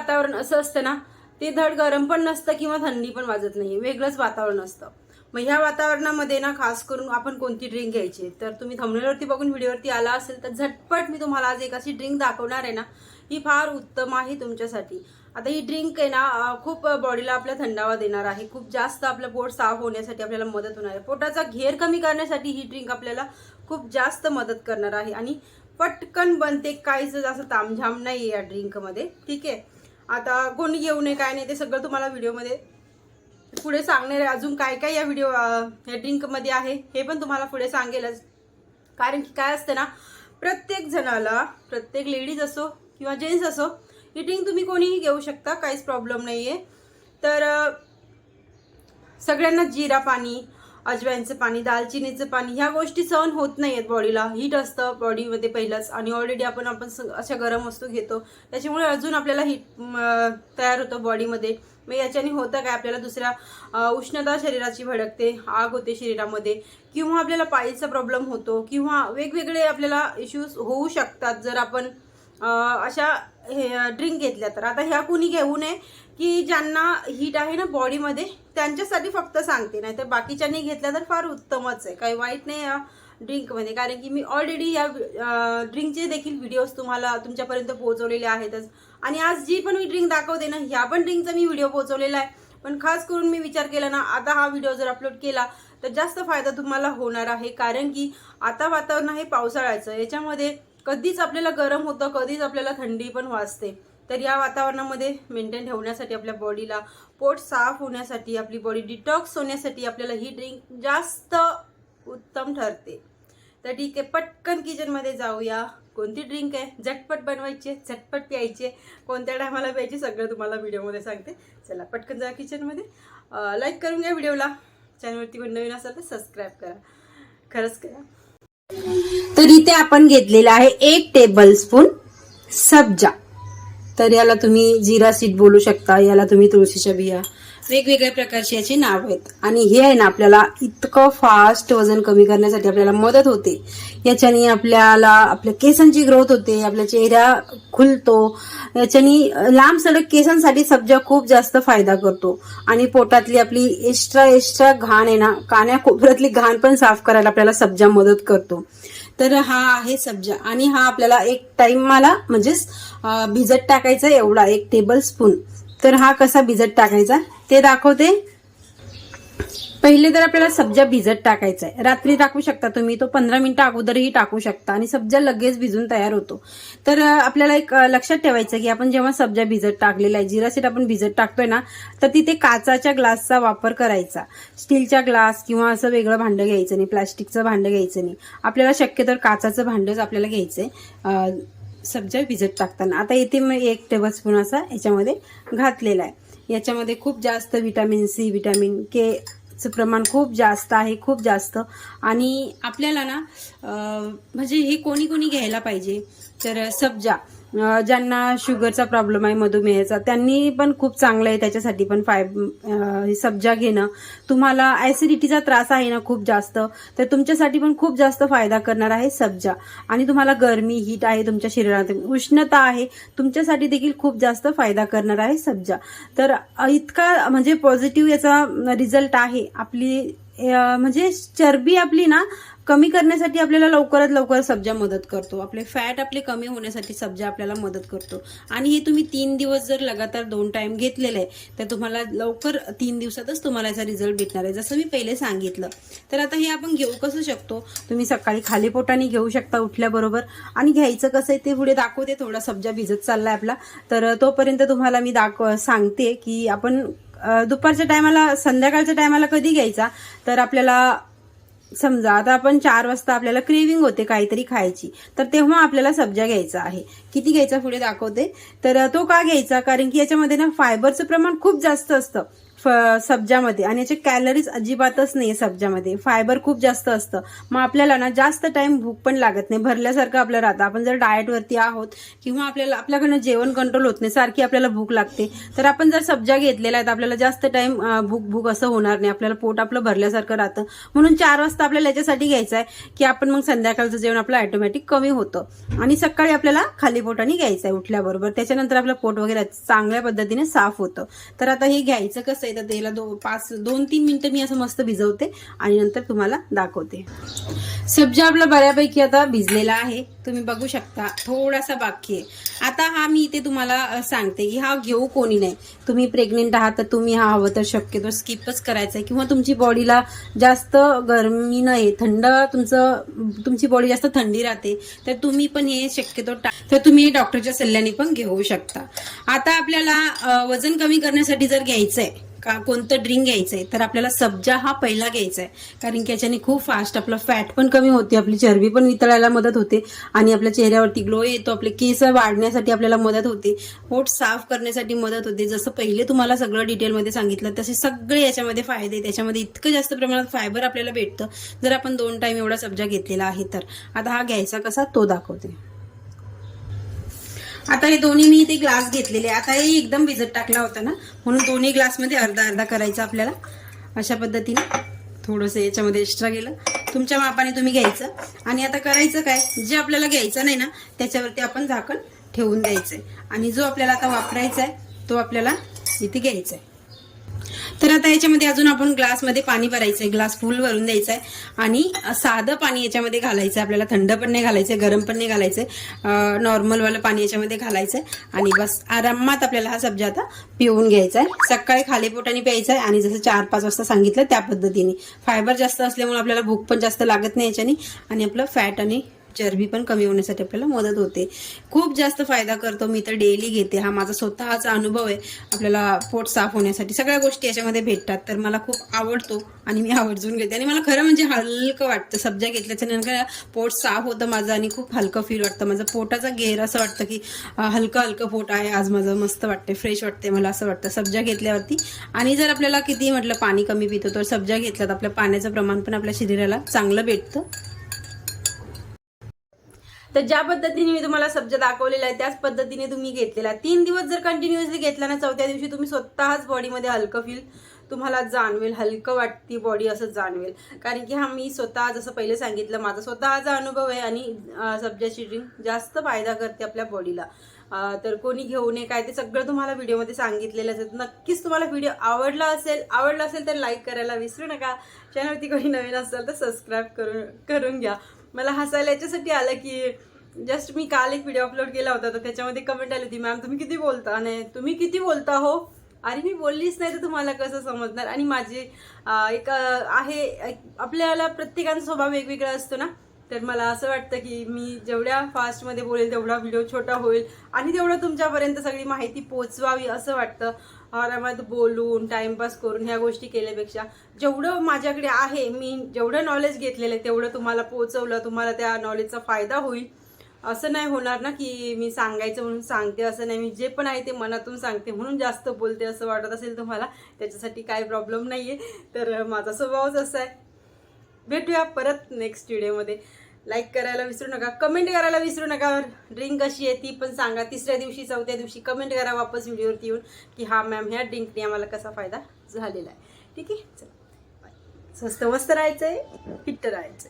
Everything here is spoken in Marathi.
वातावरण असं असतं ना ते धड गरम पण नसतं किंवा थंडी पण वाजत नाही वेगळंच वातावरण असतं. मग ह्या वातावरणामध्ये ना खास करून आपण कोणती ड्रिंक घ्यायची? तर तुम्ही थंबनेलवरती बघून व्हिडिओवरती आला असेल तर झटपट मी तुम्हाला आज एक अशी ड्रिंक दाखवणार आहे ना ही फार उत्तम आहे तुमच्यासाठी. आता ही ड्रिंक आहे ना खूप बॉडीला आपल्या थंडावा देणार आहे. खूप जास्त आपलं पोट साफ होण्यासाठी आपल्याला मदत होणार आहे. पोटाचा घेर कमी करण्यासाठी ही ड्रिंक आपल्याला खूप जास्त मदत करणार आहे. आणि पटकन बनते काहीच असं तामझाम नाही या ड्रिंकमध्ये ठीक आहे? आता कोणी घेऊ नये काय नाही ते सगळं तुम्हाला व्हिडिओमध्ये पुढे सांगणार आहे. अजून काय काय या व्हिडिओ या ड्रिंकमध्ये आहे हे पण तुम्हाला पुढे सांगेलच. कारण की काय असतं ना प्रत्येक जणाला प्रत्येक लेडीज असो किंवा जेंट्स असो ही ड्रिंक तुम्ही कोणीही घेऊ शकता काहीच प्रॉब्लेम नाही आहे तर सगळ्यांना जिरा पाणी अजवाईनचं पाणी दालचिनीचं पाणी ह्या गोष्टी सहन होत नाही आहेत बॉडीला. हीट असतं बॉडीमध्ये पहिलंच. आणि ऑलरेडी आपण आपण स- अशा गरम वस्तू घेतो. त्याच्यामुळे अजून आपल्याला हीट तयार होतं बॉडीमध्ये. मग याच्याने होतं काय? आपल्याला दुसऱ्या उष्णता शरीराची भडकते आग होते शरीरामध्ये. किंवा आपल्याला पायीचा प्रॉब्लेम होतो. किंवा वेगवेगळे आपल्याला इश्यूज होऊ शकतात. जर आपण अशा हे ड्रिंक घेतल्या तर. आता ह्या कुणी घेऊ नये की ज्यांना हीट आहे ना बॉडीमध्ये त्यांच्यासाठी फक्त सांगते. नाही तर बाकीच्यांनी घेतल्या तर फार उत्तमच आहे. काही वाईट नाही या ड्रिंकमध्ये कारण की मी ऑलरेडी या ड्रिंकचे देखील व्हिडिओज तुम्हाला तुमच्यापर्यंत पोहोचवलेले आहेतच. आणि आज जी पण मी ड्रिंक दाखवते ना ह्या पण ड्रिंकचा मी व्हिडिओ पोहोचवलेला आहे. पण खास करून मी विचार केला ना आता हा व्हिडिओ जर अपलोड केला तर जास्त फायदा तुम्हाला होणार आहे. कारण की आता वातावरण आहे पावसाळ्याचं. याच्यामध्ये कधीच आपल्याला गरम होतं कधीच आपल्याला थंडी पण वाजते. तर या वातावरणामध्ये मेंटेन ठेवण्यासाठी आपल्या बॉडीला पोट साफ होण्यासाठी आपली बॉडी डिटॉक्स होण्यासाठी आपल्याला ही ड्रिंक जास्त उत्तम ठरते. तर ठीक आहे पटकन किचनमध्ये जाऊया. कोणती ड्रिंक आहे? झटपट बनवायची आहे, झटपट प्यायची कोणत्या टायमाला प्यायची सगळं तुम्हाला व्हिडिओमध्ये सांगते. चला पटकन जा किचनमध्ये लाईक करून घ्या व्हिडिओला चॅनलवरती कोण नवीन असेल तर सबस्क्राईब करा. खरंच करा. तर इथे आपण घेतलेला आहे एक टेबल स्पून सब्जा. तर याला तुम्ही जिरा सीड बोलू शकता याला तुम्ही तुळशीच्या बिया वेगवेगळ्या प्रकारचे याचे नाव आहेत. आणि हे आहे ना आपल्याला इतकं फास्ट वजन कमी करण्यासाठी आपल्याला मदत होते. याच्याने आपल्याला आपल्या केसांची ग्रोथ होते आपल्या चेहरा खुलतो. याच्याने लांब सडक केसांसाठी सब्जा खूप जास्त फायदा करतो. आणि पोटातली आपली एक्स्ट्रा एक्स्ट्रा घाण आहे ना कान्या कोपऱ्यातली घाण पण साफ करायला आपल्याला सब्जा मदत करतो. तर हा आहे सब्जा. आणि हा आपल्याला एक टाइम मला म्हणजेच भिजत टाकायचा एवढा एक टेबल स्पून तर हा कसा भिजत टाकायचा ते दाखवते. पहिले तर आपल्याला सब्जा भिजत टाकायचा आहे. रात्री टाकू शकता तुम्ही तो पंधरा मिनिटं अगोदरही टाकू शकता आणि सब्जा लगेच भिजून तयार होतो. तर आपल्याला एक लक्षात ठेवायचं की आपण जेव्हा सब्जा भिजत टाकलेला आहे जिरा सीट आपण भिजत टाकतोय ना तर तिथे काचाच्या ग्लासचा वापर करायचा. स्टीलच्या ग्लास किंवा असं वेगळं भांडं घ्यायचं नाही प्लास्टिकचं भांडं घ्यायचं नाही. आपल्याला शक्यतो काचाचं भांडंच आपल्याला घ्यायचं आहे सब्जा भिजत टाकताना. आता इथे मी एक टेबलस्पून असा याच्यामध्ये घातलेला आहे. याच्यामध्ये खूप जास्त व्हिटॅमिन सी व्हिटॅमिन के चं प्रमाण खूप जास्त आहे खूप जास्त. आणि आपल्याला ना म्हणजे हे कोणी कोणी घ्यायला पाहिजे. तर सब्जा ज्यांना शुगरचा प्रॉब्लेम आहे मधुमेहाचा त्यांनी पण खूप चांगलं आहे त्याच्यासाठी पण फाय सब्जा घेणं. तुम्हाला ऍसिडिटीचा त्रास आहे ना खूप जास्त तर तुमच्यासाठी पण खूप जास्त फायदा करणार आहे सब्जा. आणि तुम्हाला गरमी हीट आहे तुमच्या शरीरात उष्णता आहे तुमच्यासाठी देखील खूप जास्त फायदा करणार आहे सब्जा. तर इतका म्हणजे पॉझिटिव्ह याचा रिझल्ट आहे. आपली म्हणजे चरबी आपली ना कमी करण्यासाठी आपल्याला लवकरात लवकर सब्जा मदत करतो. आपले फॅट आपले कमी होण्यासाठी सब्जा आपल्याला मदत करतो. आणि हे तुम्ही तीन दिवस जर लगातार दोन टाइम घेतलेलं आहे तर तुम्हाला लवकर तीन दिवसातच तुम्हाला याचा रिझल्ट भेटणार आहे. जसं मी पहिले सांगितलं. तर आता हे आपण घेऊ कसं शकतो? तुम्ही सकाळी खाली पोटाने घेऊ शकता उठल्याबरोबर. आणि घ्यायचं कसं आहे ते पुढे दाखवते. थोडा सब्जा भिजत चाललाय आपला. तर तोपर्यंत तुम्हाला मी दाखव सांगते की आपण दुपारच्या टायमाला संध्याकाळच्या टायमाला कधी घ्यायचा? तर आपल्याला समजा आता आपण चार वाजता आपल्याला क्रेविंग होते काहीतरी खायची तर तेव्हा आपल्याला सब्जा घ्यायचा आहे. किती घ्यायचा पुढे दाखवते. तर तो का घ्यायचा? कारण की याच्यामध्ये ना फायबरचं प्रमाण खूप जास्त असतं. फ- सब्जामध्ये. आणि याचे कॅलरीज अजिबातच नाही सब्जामध्ये. फायबर खूप जास्त असतं. मग आपल्याला ना जास्त टाइम भूक पण लागत नाही. भरल्यासारखं आपलं राहतं. आपण जर डाएटवरती आहोत किंवा आपल्याला आपल्याकडनं जेवण कंट्रोल होत नाही सारखी आपल्याला भूक लागते. तर आपण जर सब्जा घेतलेला आहे तर आपल्याला जास्त टाइम भूक भूक असं होणार नाही. आपल्याला पोट आपलं भरल्यासारखं राहतं. म्हणून चार वाजता आपल्याला याच्यासाठी घ्यायचं आहे की आपण मग संध्याकाळचं जेवण आपलं ऑटोमॅटिक कमी होतं. आणि सकाळी आपल्याला खाली पोटाने घ्यायचं आहे उठल्याबरोबर. त्याच्यानंतर आपलं पोट वगैरे चांगल्या पद्धतीने साफ होतं. तर आता हे घ्यायचं कसं आहे? तर त्याला दो पाच दोन तीन मिनटं मी असं मस्त भिजवते आणि नंतर तुम्हाला दाखवते. सब्जा आपला बऱ्यापैकी आता भिजलेला आहे. तुम्ही बघू शकता थोडासा बाकी आहे. आता हा मी इथे तुम्हाला सांगते की हा घेऊ कोणी नाही. तुम्ही प्रेग्नेंट आहात तर तुम्ही हा हवं तर शक्यतो स्किपच करायचा आहे किंवा तुमची बॉडीला जास्त गरमी नाही थंड तुमचं तुमची बॉडी जास्त थंडी राहते तर तुम्ही पण हे शक्यतो तर तुम्ही हे डॉक्टरच्या सल्ल्याने पण घेऊ शकता. आता आपल्याला वजन कमी करण्यासाठी जर घ्यायचं आहे का कोणतं ड्रिंक घ्यायचं आहे तर आपल्याला सब्जा हा पहिला घ्यायचा आहे कारण की याच्याने खूप फास्ट आपलं फॅट पण कमी होते आपली चरबी पण वितळायला मदत होते आणि आपल्या चेहऱ्यावरती ग्लो येतो आपले केस वाढण्यासाठी आपल्याला मदत होते. पोट साफ करण्यासाठी मदत होते. जसं पहिले तुम्हाला सगळं डिटेलमध्ये सांगितलं तसे सगळे याच्यामध्ये फायदे आहेत. त्याच्यामध्ये इतकं जास्त प्रमाणात फायबर आपल्याला भेटतं. जर आपण दोन टाइम एवढा सब्जा घेतलेला आहे तर. आता हा घ्यायचा कसा? तो दाखवते. आता हे दोन्ही मी इथे ग्लास घेतलेले आता हे एकदम भिजत टाकला होता ना म्हणून दोन्ही ग्लासमध्ये अर्धा अर्धा करायचा आपल्याला. अशा पद्धतीने थोडंसं याच्यामध्ये एक्स्ट्रा गेलं. तुमच्या मापाने तुम्ही घ्यायचं. आणि आता करायचं काय? जे आपल्याला घ्यायचं नाही ना त्याच्यावरती आपण झाकण ठेवून द्यायचंय. आणि जो आपल्याला आता वापरायचा आहे तो आपल्याला इथे घ्यायचा आहे तर आता याच्यामध्ये अजून आपण ग्लासमध्ये पाणी भरायचं आहे ग्लास फुल भरून द्यायचा आहे आणि साधं पाणी याच्यामध्ये घालायचं आहे आपल्याला थंड पण नाही घालायचं गरम पण नाही घालायचं नॉर्मलवालं पाणी याच्यामध्ये घालायचं आहे आणि बस आरामात आपल्याला हा सब्जा आता पिऊन घ्यायचा आहे सकाळी खाली पोटाने प्यायचा आहे आणि जसं चार पाच वाजता सांगितलं त्या पद्धतीने. फायबर जास्त असल्यामुळे आपल्याला भूक पण जास्त लागत नाही याच्याने. आणि आपलं फॅट आणि चरबी पण कमी होण्यासाठी आपल्याला मदत होते. खूप जास्त फायदा करतो. मी तर डेली घेते. हा माझा स्वतःचा अनुभव आहे. आपल्याला पोट साफ होण्यासाठी. सगळ्या गोष्टी याच्यामध्ये भेटतात. तर मला खूप आवडतो आणि मी आवर्जून घेते. आणि मला खरं म्हणजे हलकं वाटतं. सब्जा घेतल्याच्या नंतर पोट साफ होतं माझं आणि खूप हलकं फील वाटतं माझं. पोटाचा घेर असं वाटतं की हलकं हलकं पोट आहे. आज माझं मस्त वाटते फ्रेश वाटते मला असं वाटतं. सब्जा घेतल्यावरती. आणि जर आपल्याला किती म्हटलं पाणी कमी पितो तर सब्जा घेतल्या तर आपल्या पाण्याचं प्रमाण पण आपल्या शरीराला चांगलं भेटतं. तर ज्या पद्धतीने मी तुम्हाला सब्ज दाखवलेला आहे त्याच पद्धतीने तुम्ही घेतलेला आहे. तीन दिवस जर कंटिन्युअसली घेतला ना चौथ्या दिवशी तुम्ही स्वतःच बॉडीमध्ये हलकं फील तुम्हाला जाणवेल हलकं वाटती बॉडी असं जाणवेल. कारण की हा मी स्वतः जसं पहिले सांगितलं माझा स्वतःचा अनुभव आहे आणि सब्जाची ड्रिंक जास्त फायदा करते आपल्या बॉडीला तर कोणी घेऊ नये काय ते सगळं तुम्हाला व्हिडिओमध्ये सांगितलेलं असेल नक्कीच तुम्हाला व्हिडिओ आवडला असेल आवडला असेल तर लाईक करायला विसरू नका. चॅनलवरती कोणी नवीन असेल तर सबस्क्राईब करून करून घ्या. मला हसायला याच्यासाठी आलं की जस्ट मी काल एक व्हिडिओ अपलोड केला होता तर त्याच्यामध्ये कमेंट आली होती मॅम तुम्ही किती बोलता? नाही तुम्ही किती बोलता हो? अरे मी बोललीच नाही तर तुम्हाला कसं समजणार? आणि माझी एक आहे आपल्याला प्रत्येकाचा स्वभाव वेगवेगळा असतो ना. तर मला असं वाटतं की मी जेवढ्या फास्टमध्ये बोलेल तेवढा व्हिडिओ छोटा होईल. आणि तेवढं तुमच्यापर्यंत सगळी माहिती पोचवावी असं वाटतं. आरामात बोलून टाइमपास करून ह्या गोष्टी केल्यापेक्षा जेवढं माझ्याकडे आहे मी जेवढं नॉलेज घेतलेलं आहे तेवढं तुम्हाला पोचवलं तुम्हाला त्या नॉलेजचा फायदा होईल. असं नाही होणार ना की मी सांगायचं म्हणून सांगते असं नाही. मी जे पण आहे ते मनातून सांगते म्हणून जास्त बोलते असं वाटत असेल तुम्हाला. त्याच्यासाठी काही प्रॉब्लेम नाही आहे तर माझा स्वभावच असा आहे. भेटूया परत नेक्स्ट व्हिडिओमध्ये लाईक करायला विसरू नका कमेंट करायला विसरू नका. ड्रिंक कशी आहे ती पण सांगा. तिसऱ्या दिवशी चौथ्या दिवशी कमेंट करा वापस व्हिडिओवरती येऊन की हा मॅम ह्या ड्रिंकने आम्हाला कसा फायदा झालेला आहे. ठीक आहे? चला. स्वस्त मस्त राहायचं आहे फिट्ट राहायचं आहे